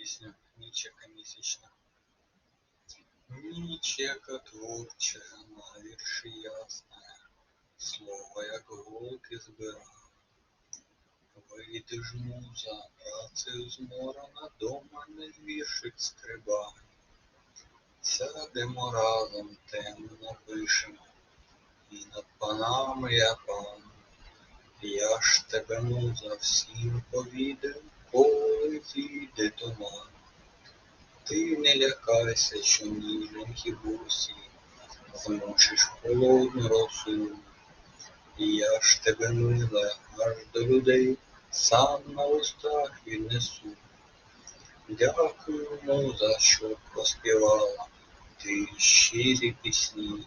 пісню Нічека місячна. Нічека творча, на вірші ясна, слово як голки збирав. Вийдеш муза, працею зморена, до мене віршик скрибай. Сядемо разом, темно напишемо, і над панами я пан. Я ж тебе муза всім коли зійде туман. Ти не лякайся, що ніженькі бусі змочиш холодну росу. Я ж тебе мила, аж до людей сам на устах віднесу. Дякую, муза, що проспівала ти щирі пісні.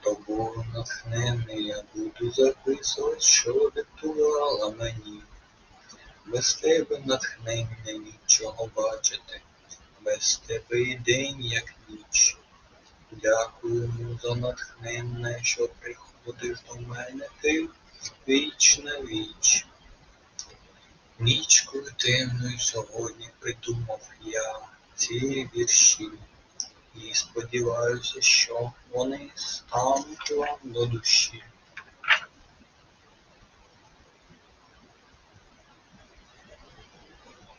Тобою натхнений я буду записувати, що диктувала мені. Без тебе натхнення нічого бачити, без день, як ніч. Дякую за натхнення, що приходиш до мене ти віч на віч. Нічкою темною сьогодні придумав я ці вірші. І сподіваюся, що вони стануть вам до душі.